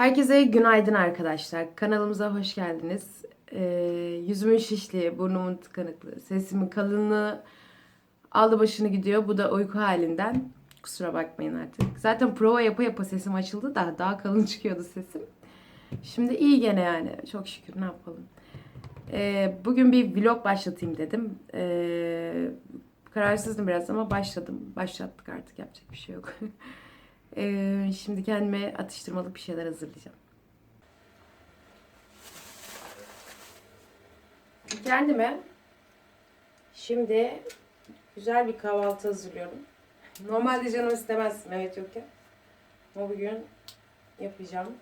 Herkese günaydın arkadaşlar. Kanalımıza hoş geldiniz. Ee, yüzümün şişliği, burnumun tıkanıklığı, sesimin kalınlığı aldı başını gidiyor. Bu da uyku halinden. Kusura bakmayın artık. Zaten prova yapa yapa sesim açıldı da daha kalın çıkıyordu sesim. Şimdi iyi gene yani. Çok şükür ne yapalım. Ee, bugün bir vlog başlatayım dedim. Ee, kararsızdım biraz ama başladım. Başlattık artık yapacak bir şey yok. Ee, şimdi kendime atıştırmalık bir şeyler hazırlayacağım. Kendime şimdi güzel bir kahvaltı hazırlıyorum. Normalde canım istemez Mehmet yokken. Ama bugün yapacağım.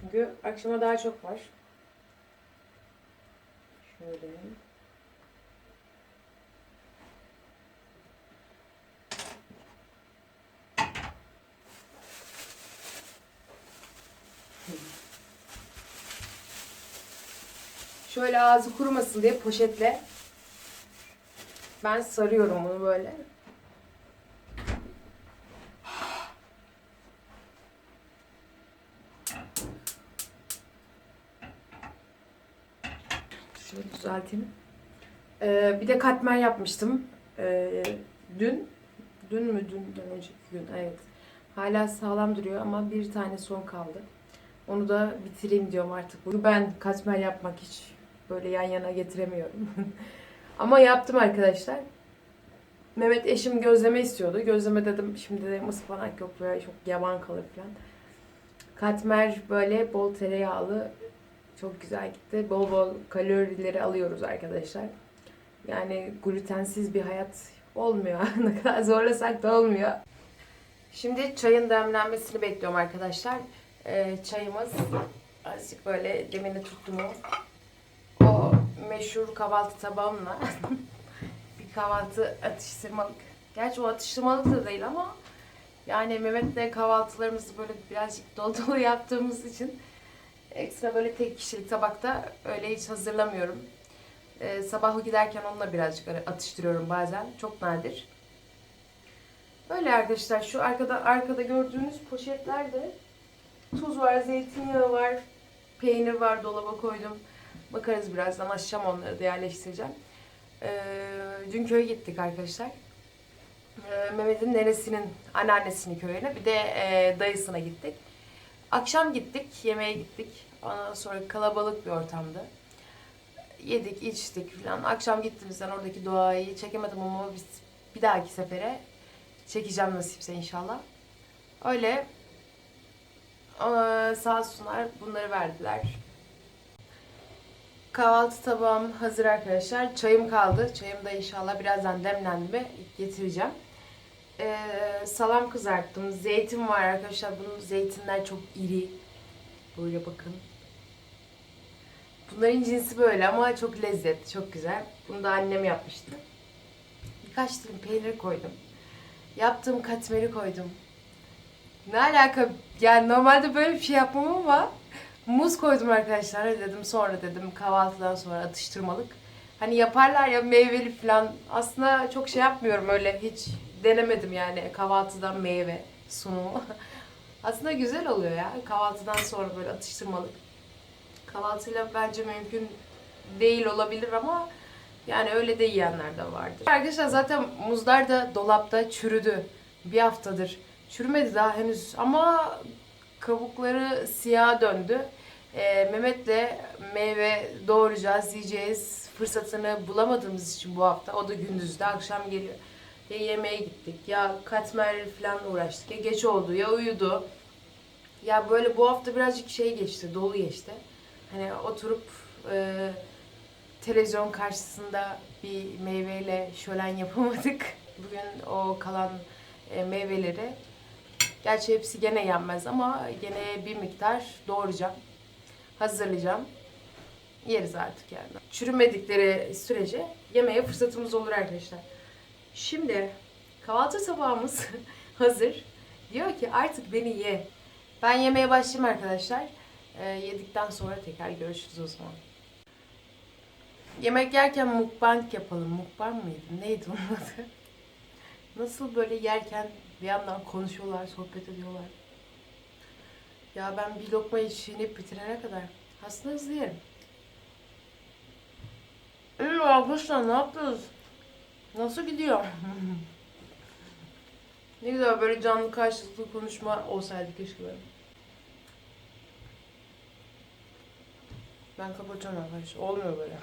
Çünkü akşama daha çok var. Şöyle. Şöyle ağzı kurumasın diye poşetle ben sarıyorum bunu böyle. Şöyle düzelteyim. Ee, bir de katmer yapmıştım. Ee, dün. Dün mü? Dünden önceki gün. Evet. Hala sağlam duruyor ama bir tane son kaldı. Onu da bitireyim diyorum artık. Bugün ben katmer yapmak hiç böyle yan yana getiremiyorum. Ama yaptım arkadaşlar. Mehmet eşim gözleme istiyordu. Gözleme dedim şimdi de ıspanak yok böyle çok yavan kalır falan. Katmer böyle bol tereyağlı çok güzel gitti. Bol bol kalorileri alıyoruz arkadaşlar. Yani glutensiz bir hayat olmuyor. ne kadar zorlasak da olmuyor. Şimdi çayın demlenmesini bekliyorum arkadaşlar. Ee, çayımız azıcık böyle demini tuttu mu meşhur kahvaltı tabağımla bir kahvaltı atıştırmalık. Gerçi o atıştırmalık da değil ama yani Mehmet'le kahvaltılarımızı böyle birazcık dolu dolu yaptığımız için ekstra böyle tek kişilik tabakta öyle hiç hazırlamıyorum. Ee, sabahı giderken onunla birazcık öyle atıştırıyorum bazen. Çok nadir. Böyle arkadaşlar şu arkada arkada gördüğünüz poşetlerde tuz var, zeytinyağı var, peynir var dolaba koydum. Bakarız birazdan açacağım onları da yerleştireceğim. Ee, dün köye gittik arkadaşlar. Ee, Mehmet'in nenesinin, anneannesinin köyüne bir de e, dayısına gittik. Akşam gittik, yemeğe gittik. Ondan sonra kalabalık bir ortamdı. Yedik, içtik falan. Akşam gittiğimizden oradaki doğayı çekemedim ama biz bir dahaki sefere çekeceğim nasipse inşallah. Öyle sağ olsunlar bunları verdiler. Kahvaltı tabağım hazır arkadaşlar. Çayım kaldı. Çayım da inşallah birazdan demlendi mi getireceğim. Ee, salam kızarttım. Zeytin var arkadaşlar. Bunun zeytinler çok iri. Böyle bakın. Bunların cinsi böyle ama çok lezzetli, çok güzel. Bunu da annem yapmıştı. Birkaç dilim peynir koydum. Yaptığım katmeri koydum. Ne alaka? Yani normalde böyle bir şey yapmam ama muz koydum arkadaşlar. Dedim sonra dedim kahvaltıdan sonra atıştırmalık. Hani yaparlar ya meyveli falan. Aslında çok şey yapmıyorum öyle hiç denemedim yani kahvaltıdan meyve sunumu. Aslında güzel oluyor ya kahvaltıdan sonra böyle atıştırmalık. Kahvaltıyla bence mümkün değil olabilir ama yani öyle de yiyenler de vardır. Arkadaşlar zaten muzlar da dolapta çürüdü. Bir haftadır. Çürümedi daha henüz ama kabukları siyah döndü. Ee, Mehmet'le meyve doğuracağız, yiyeceğiz. Fırsatını bulamadığımız için bu hafta. O da gündüzde, akşam geliyor. Ya yemeğe gittik, ya katmer falan uğraştık. Ya geç oldu, ya uyudu. Ya böyle bu hafta birazcık şey geçti, dolu geçti. Hani oturup e, televizyon karşısında bir meyveyle şölen yapamadık. Bugün o kalan e, meyveleri Gerçi hepsi gene yenmez ama gene bir miktar doğuracağım. Hazırlayacağım. Yeriz artık yani. Çürümedikleri sürece yemeye fırsatımız olur arkadaşlar. Şimdi kahvaltı tabağımız hazır. Diyor ki artık beni ye. Ben yemeye başlayayım arkadaşlar. Ee, yedikten sonra tekrar görüşürüz o zaman. Yemek yerken mukbang yapalım. Mukbang mıydı? Neydi onun adı? Nasıl böyle yerken bir yandan konuşuyorlar, sohbet ediyorlar. Ya ben bir lokmayı çiğneyip bitirene kadar aslında hızlı yerim. İyi arkadaşlar ne yaptınız? Nasıl gidiyor? ne güzel böyle canlı karşılıklı konuşma olsaydı keşke böyle. Ben kapatacağım arkadaşlar. Olmuyor böyle.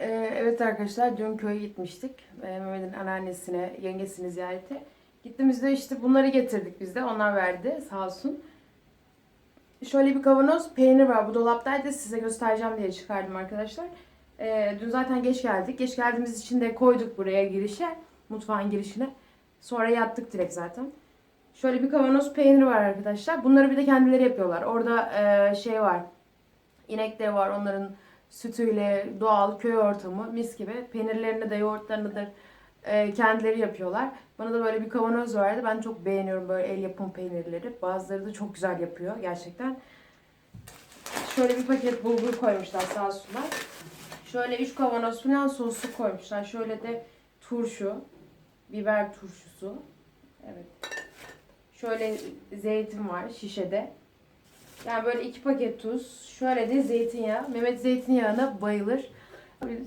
Ee, evet arkadaşlar dün köye gitmiştik. Ee, Mehmet'in anneannesine, yengesini ziyarete. Gittiğimizde işte bunları getirdik biz de. Onlar verdi sağ olsun. Şöyle bir kavanoz peynir var. Bu dolaptaydı. Size göstereceğim diye çıkardım arkadaşlar. Ee, dün zaten geç geldik. Geç geldiğimiz için de koyduk buraya girişe. Mutfağın girişine. Sonra yattık direkt zaten. Şöyle bir kavanoz peynir var arkadaşlar. Bunları bir de kendileri yapıyorlar. Orada e, şey var. İnekleri var. Onların sütüyle doğal köy ortamı mis gibi. Peynirlerini de yoğurtlarını da e, kendileri yapıyorlar. Bana da böyle bir kavanoz verdi. Ben çok beğeniyorum böyle el yapım peynirleri. Bazıları da çok güzel yapıyor gerçekten. Şöyle bir paket bulgur koymuşlar sağ olsunlar. Şöyle 3 kavanoz falan soslu koymuşlar. Şöyle de turşu, biber turşusu. Evet. Şöyle zeytin var şişede. Yani böyle iki paket tuz. Şöyle de zeytinyağı. Mehmet zeytinyağına bayılır.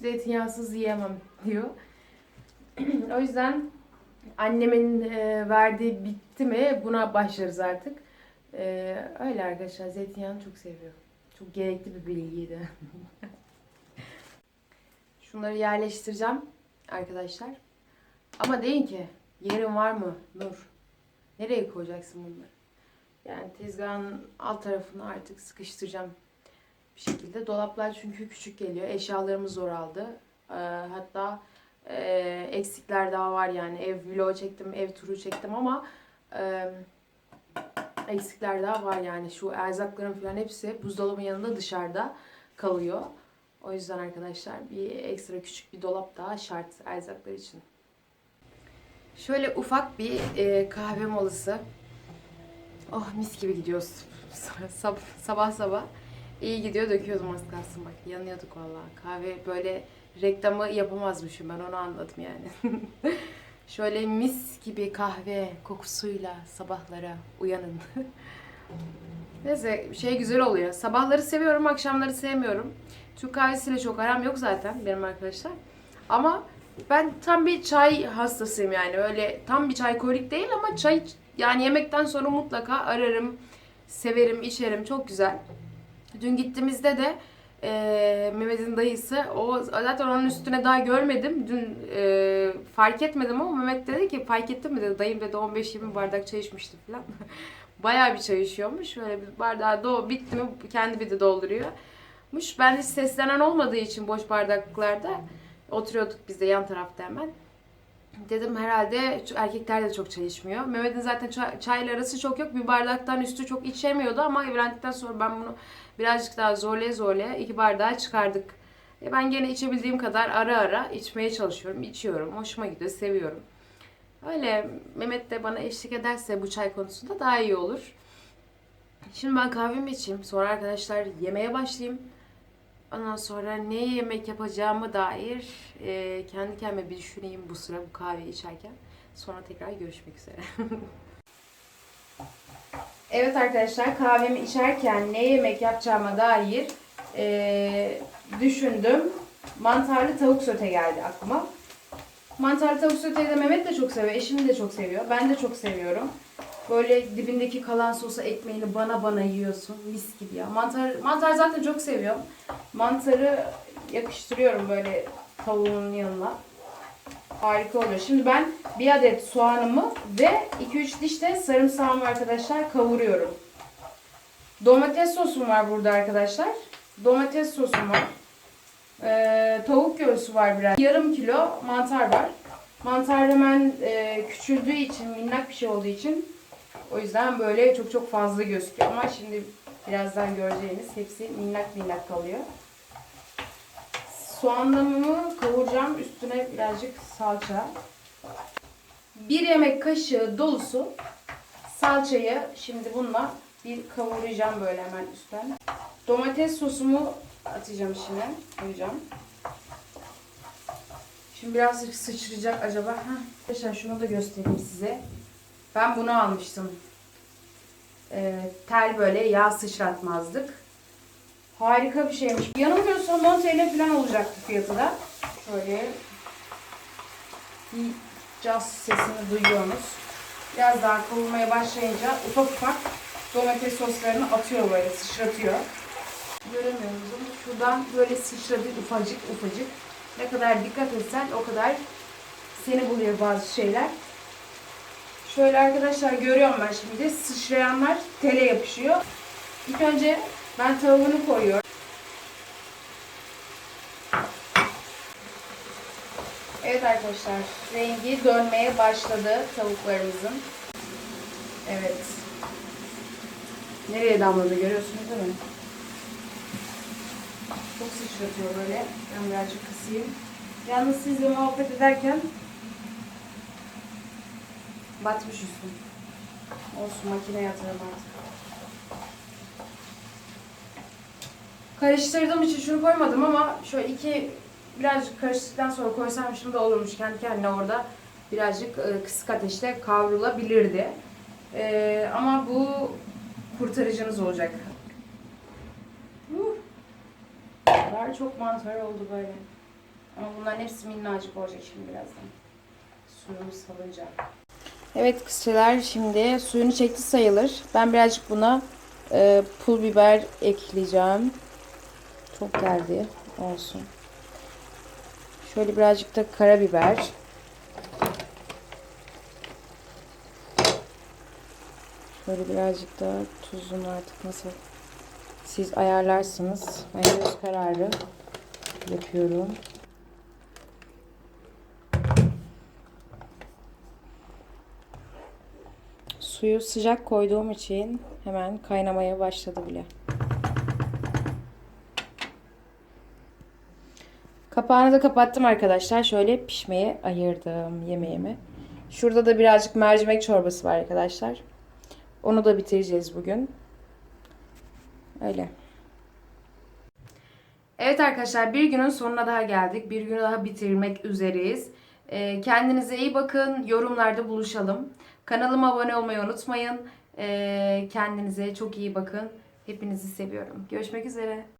Zeytinyağsız yiyemem diyor. O yüzden annemin e, verdiği bitti mi buna başlarız artık. E, öyle arkadaşlar zeytinyağını çok seviyor. Çok gerekli bir bilgiydi. Şunları yerleştireceğim arkadaşlar. Ama deyin ki yerin var mı Nur? Nereye koyacaksın bunları? Yani tezgahın alt tarafını artık sıkıştıracağım bir şekilde. Dolaplar çünkü küçük geliyor. Eşyalarımız zor aldı. Ee, hatta e, eksikler daha var yani. Ev vlogu çektim, ev turu çektim ama e, eksikler daha var yani. Şu erzakların falan hepsi buzdolabının yanında dışarıda kalıyor. O yüzden arkadaşlar bir ekstra küçük bir dolap daha şart erzaklar için. Şöyle ufak bir e, kahve molası. Oh mis gibi gidiyoruz. Sab- sabah sabah. İyi gidiyor döküyordum az kalsın bak. Yanıyorduk vallahi. Kahve böyle reklamı yapamazmışım ben onu anladım yani. Şöyle mis gibi kahve kokusuyla sabahlara uyanın. Neyse şey güzel oluyor. Sabahları seviyorum, akşamları sevmiyorum. Türk kahvesiyle çok aram yok zaten benim arkadaşlar. Ama ben tam bir çay hastasıyım yani. Öyle tam bir çay kolik değil ama çay yani yemekten sonra mutlaka ararım, severim, içerim. Çok güzel. Dün gittiğimizde de e, Mehmet'in dayısı, o zaten onun üstüne daha görmedim. Dün e, fark etmedim ama Mehmet dedi ki fark ettin mi dedi. Dayım dedi 15-20 bardak çay içmişti falan. Bayağı bir çay içiyormuş. Şöyle bir bardağı do bitti mi kendi bir de dolduruyormuş. Ben hiç seslenen olmadığı için boş bardaklarda oturuyorduk biz de yan tarafta hemen. Dedim herhalde erkekler de çok çay içmiyor. Mehmet'in zaten çay, çayla arası çok yok. Bir bardaktan üstü çok içemiyordu ama evlendikten sonra ben bunu birazcık daha zorlaya zorlaya iki bardağı çıkardık. E ben gene içebildiğim kadar ara ara içmeye çalışıyorum. içiyorum. Hoşuma gidiyor. Seviyorum. Öyle Mehmet de bana eşlik ederse bu çay konusunda daha iyi olur. Şimdi ben kahvemi içeyim. Sonra arkadaşlar yemeğe başlayayım. Ondan sonra ne yemek yapacağımı dair e, kendi kendime bir düşüneyim bu sıra bu kahveyi içerken. Sonra tekrar görüşmek üzere. evet arkadaşlar kahvemi içerken ne yemek yapacağıma dair e, düşündüm. Mantarlı tavuk sote geldi aklıma. Mantarlı tavuk soteyi de Mehmet de çok seviyor, eşim de çok seviyor. Ben de çok seviyorum. Böyle dibindeki kalan sosa ekmeğini bana bana yiyorsun. Mis gibi ya. Mantar, mantar zaten çok seviyorum. Mantarı yakıştırıyorum böyle tavuğun yanına. Harika oluyor. Şimdi ben bir adet soğanımı ve 2-3 diş de sarımsağımı arkadaşlar kavuruyorum. Domates sosum var burada arkadaşlar. Domates sosum var. Ee, tavuk göğsü var biraz. Yarım kilo mantar var. Mantar hemen e, küçüldüğü için, minnak bir şey olduğu için o yüzden böyle çok çok fazla gözüküyor. Ama şimdi birazdan göreceğiniz hepsi minnak minnak kalıyor. Soğanlarımı kavuracağım. Üstüne birazcık salça. Bir yemek kaşığı dolusu salçayı şimdi bununla bir kavuracağım böyle hemen üstten. Domates sosumu atacağım içine. Koyacağım. Şimdi birazcık sıçrayacak acaba. Heh. Arkadaşlar şunu da göstereyim size. Ben bunu almıştım. e, tel böyle yağ sıçratmazdık. Harika bir şeymiş. Yanılmıyorsam 10 TL falan olacaktı fiyatı da. Şöyle bir caz sesini duyuyorsunuz. Biraz daha kavurmaya başlayınca ufak ufak domates soslarını atıyor böyle sıçratıyor. Göremiyoruz ama şuradan böyle sıçradı ufacık ufacık. Ne kadar dikkat etsen o kadar seni buluyor bazı şeyler. Şöyle arkadaşlar görüyorum ben şimdi sıçrayanlar tele yapışıyor. İlk önce ben tavuğunu koyuyorum. Evet arkadaşlar rengi dönmeye başladı tavuklarımızın. Evet. Nereye damladı görüyorsunuz değil mi? Çok sıçratıyor böyle. Ben birazcık kısayım. Yalnız sizle muhabbet ederken batmış üstüm. Olsun makineye atarım artık. Karıştırdığım için şunu koymadım ama şöyle iki birazcık karıştıktan sonra koysaymışım da olurmuş. Kendi kendine orada birazcık e, kısık ateşte kavrulabilirdi. E, ama bu kurtarıcınız olacak. Uh. Çok mantar oldu böyle. Ama bunların hepsi minnacık olacak şimdi birazdan. Suyunu salınca. Evet kısçalar şimdi suyunu çekti sayılır. Ben birazcık buna e, pul biber ekleyeceğim. Çok geldi. Olsun. Şöyle birazcık da karabiber. Şöyle birazcık da tuzunu artık nasıl siz ayarlarsınız. Ben göz kararı yapıyorum. Suyu sıcak koyduğum için hemen kaynamaya başladı bile. Kapağını da kapattım arkadaşlar. Şöyle pişmeye ayırdım yemeğimi. Şurada da birazcık mercimek çorbası var arkadaşlar. Onu da bitireceğiz bugün. Öyle. Evet arkadaşlar bir günün sonuna daha geldik. Bir günü daha bitirmek üzereyiz. Ee, kendinize iyi bakın. Yorumlarda buluşalım. Kanalıma abone olmayı unutmayın. Ee, kendinize çok iyi bakın. Hepinizi seviyorum. Görüşmek üzere.